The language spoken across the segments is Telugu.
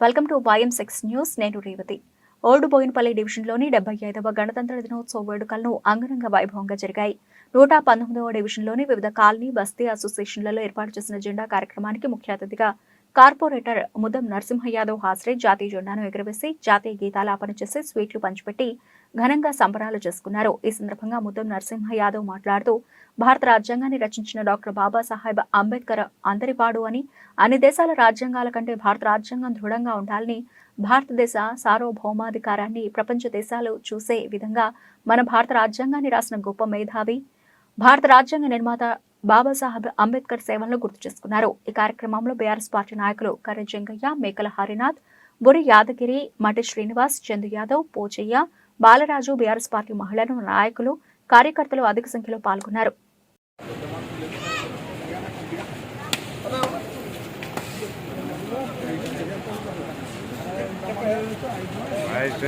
వెల్కమ్ టు వాయం సిక్స్ న్యూస్ నేను రేవతి. ఓల్డ్ బోయినపల్లి డివిజన్లోని డెబ్బై ఐదవ గణతంత్ర దినోత్సవ వేడుకలను అంగరంగ వైభవంగా జరిగాయి. నూట పంతొమ్మిదవ డివిజన్లోని వివిధ కాలనీ బస్తీ అసోసియేషన్లలో ఏర్పాటు చేసిన జెండా కార్యక్రమానికి ముఖ్య అతిథిగా కార్పొరేటర్ ముదం నరసింహ యాదవ్ హాజరై జాతీయ జెండాను ఎగురవేసి జాతీయ గీతాలాపన చేసి స్వీట్లు పంచిపెట్టి ఘనంగా సంబరాలు చేసుకున్నారు. ఈ సందర్భంగా ముద్దం నరసింహ యాదవ్ మాట్లాడుతూ భారత రాజ్యాంగాన్ని రచించిన డాక్టర్ బాబాసాహెబ్ అంబేద్కర్ అందరివాడు అని అన్ని దేశాల రాజ్యాంగాల కంటే భారత రాజ్యాంగం దృఢంగా ఉండాలని భారతదేశ సార్వభౌమాధికారాన్ని ప్రపంచ దేశాలు చూసే విధంగా మన భారత రాజ్యాంగాన్ని రాసిన గొప్ప మేధావి భారత రాజ్యాంగ నిర్మాత బాబాసాహెబ్ అంబేద్కర్ సేవలను గుర్తు చేసుకున్నారు. ఈ కార్యక్రమంలో బీఆర్ఎస్ పార్టీ నాయకులు కర్ర జంగయ్య మేకల హరినాథ్ బురి యాదగిరి మటి శ్రీనివాస్ చందు యాదవ్ పోచయ్య బాలరాజు బీఆర్ఎస్ పార్టీ మహిళలు నాయకులు కార్యకర్తలు అధిక సంఖ్యలో పాల్గొన్నారు. Voice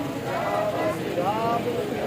Obrigado.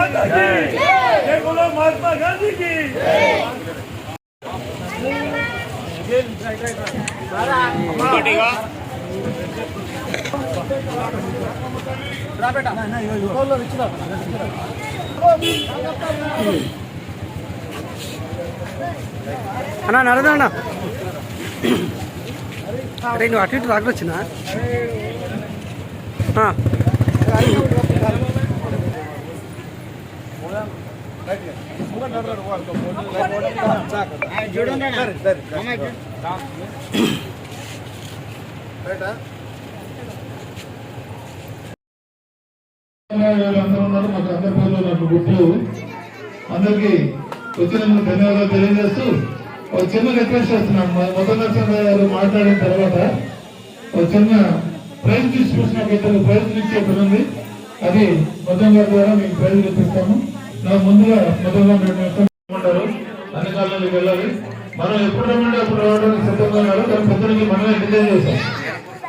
తీసుకున్నా వాయిస్ తీసుకున్నా ఉన్నట్లే బండి అంటుంది जय बोलो महात्मा गांधी की అన్నా నడదా అన్న అరే నువ్వు అటు ఇటు రాకొచ్చినా గుర్తు అందరికి వచ్చినందుకు ధన్యవాదాలు తెలియజేస్తూ ఒక చిన్న రిక్వెస్ట్ చేస్తున్నాను మొదటి నరసింహ గారు మాట్లాడిన తర్వాత ఒక చిన్న ప్రైజ్ డిస్ట్రిబ్యూషన్ నాకు ఇద్దరు ప్రైజ్ ఇచ్చే పని ఉంది అది మొత్తం గారి ద్వారా మీకు పేరు చూపిస్తాము నాకు ముందుగా మొత్తం గారు ఉంటారు అన్ని కాలాలకు వెళ్ళాలి. మనం ఎప్పుడు రమ్మంటే అప్పుడు రావడానికి సిద్ధంగా ఉన్నారు. కానీ పొద్దునకి మనమే డిజైన్ చేస్తాం.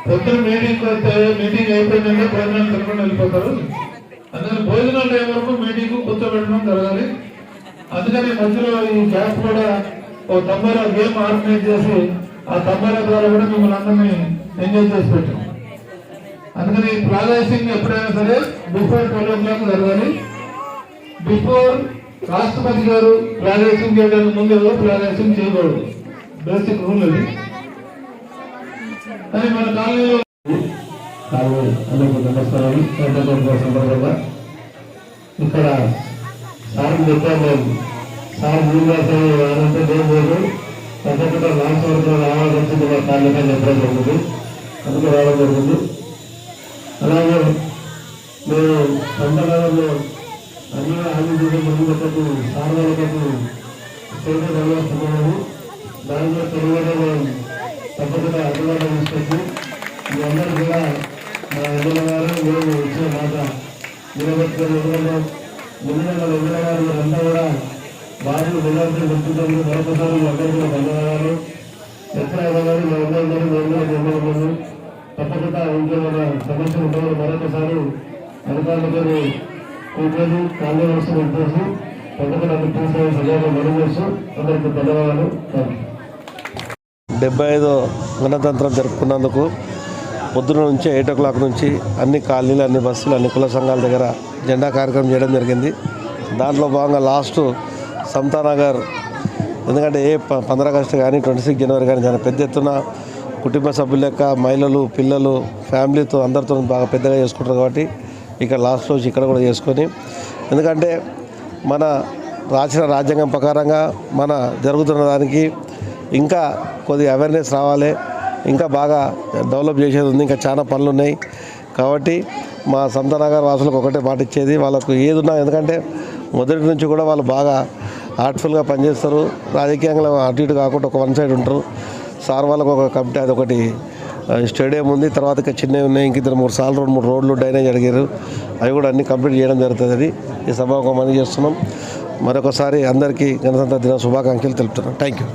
పొద్దున మీటింగ్ వస్తే మీటింగ్ అయిపోయిందంటే భోజనాలు తినకుండా వెళ్ళిపోతారు. అందుకని భోజనాలు టైం వరకు మీటింగ్ కూర్చోబెట్టడం జరగాలి. అందుకని మధ్యలో ఈ గ్యాప్ కూడా ఓ తొంభైలో గేమ్ ఆర్గనైజ్ చేసి ఆ తొంభైల ద్వారా కూడా మిమ్మల్ని అందరినీ ఎంజాయ్ చేసి పెట్టాం. అందుకని ప్రాదేశికంగా ఎప్పుడైనా సరే బిఫోర్ ట్వెల్వ్ ఓ క్లాక్ జరగాలి. బిఫోర్ రాష్ట్రపతి గారు ప్రాదేశం చేయడానికి ముందు ఎవరు ప్రాదేశం చేయకూడదు. బేసిక్ రూల్ అది. కానీ మన కాలనీలో కావు అందరికీ నమస్కారాలు. సందర్భంగా ఇక్కడ సార్ చెప్పాము సార్ భూమివాసం అనంత దేవుడు తప్పకుండా రామస్వామితో రావాల్సింది మా కార్యక్రమం చెప్పడం జరుగుతుంది. అందుకు రావడం జరుగుతుంది. మేము సంతకాలంలో అన్ని ఆంధ్రప్రదేశ్ ముందుకు సార్వలకు సేవ నిర్వహిస్తున్నాము దానిలో తెలుగులో మనం తప్పకుండా అందుబాటులో తీసుకొచ్చి మీ అందరూ కూడా మా ఎదుల గారు మేము ఇచ్చిన మాట నిలబెట్టుకుని ఎదురుగా ముందుగా మన గారు అంతా కూడా బాబు నిలబెట్టుకుని గుర్తుంటుంది మరొకసారి మీ అందరూ కూడా ధన్యవాదాలు. ఎక్కడైనా కానీ మా అందరూ కానీ మా అందరూ ధన్యవాదాలు. తప్పకుండా ఇంకేమైనా సమస్యలు ఉంటాయని మరొకసారి అధికారులతో కూర్చొని కాంగ్రెస్ వస్తూ వచ్చేసి తప్పకుండా అన్ని సజావుగా మనం అందరికీ ధన్యవాదాలు. డెబ్బై ఐదో గణతంత్రం జరుపుకున్నందుకు పొద్దున నుంచి ఎయిట్ ఓ క్లాక్ నుంచి అన్ని కాలనీలు అన్ని బస్సులు అన్ని కుల సంఘాల దగ్గర జెండా కార్యక్రమం చేయడం జరిగింది. దాంట్లో భాగంగా లాస్ట్ సమతానగర్ ఎందుకంటే ఏ ప- పంద్ర ఆగస్టు కానీ ట్వంటీ సిక్స్ జనవరి కానీ చాలా పెద్ద ఎత్తున కుటుంబ సభ్యుల యొక్క మహిళలు పిల్లలు ఫ్యామిలీతో అందరితో బాగా పెద్దగా చేసుకుంటారు కాబట్టి ఇక్కడ లాస్ట్ రోజు ఇక్కడ కూడా చేసుకొని. ఎందుకంటే మన రాసిన రాజ్యాంగం ప్రకారంగా మన జరుగుతున్న దానికి ఇంకా కొద్ది అవేర్నెస్ రావాలి. ఇంకా బాగా డెవలప్ చేసేది ఉంది. ఇంకా చాలా పనులు ఉన్నాయి. కాబట్టి మా సంతనగర్ వాసులకు ఒకటే మాట ఇచ్చేది. వాళ్ళకు ఏది ఉన్నా ఎందుకంటే మొదటి నుంచి కూడా వాళ్ళు బాగా ఆర్ట్ఫుల్గా పనిచేస్తారు. రాజకీయంగా అటు ఇటు కాకుండా ఒక వన్ సైడ్ ఉంటారు. సార్ వాళ్ళకు ఒక కమిటీ అది ఒకటి స్టేడియం ఉంది. తర్వాత చిన్నవి ఉన్నాయి. ఇంక ఇద్దరు మూడు సార్లు రెండు మూడు రోడ్లు డ్రైనేజ్ అడిగారు. అవి కూడా అన్ని కంప్లీట్ చేయడం జరుగుతుంది ఈ సభ మనం చేస్తున్నాం. మరొకసారి అందరికీ గణతంత్ర దిన శుభాకాంక్షలు తెలుపుతున్నాం. Thank you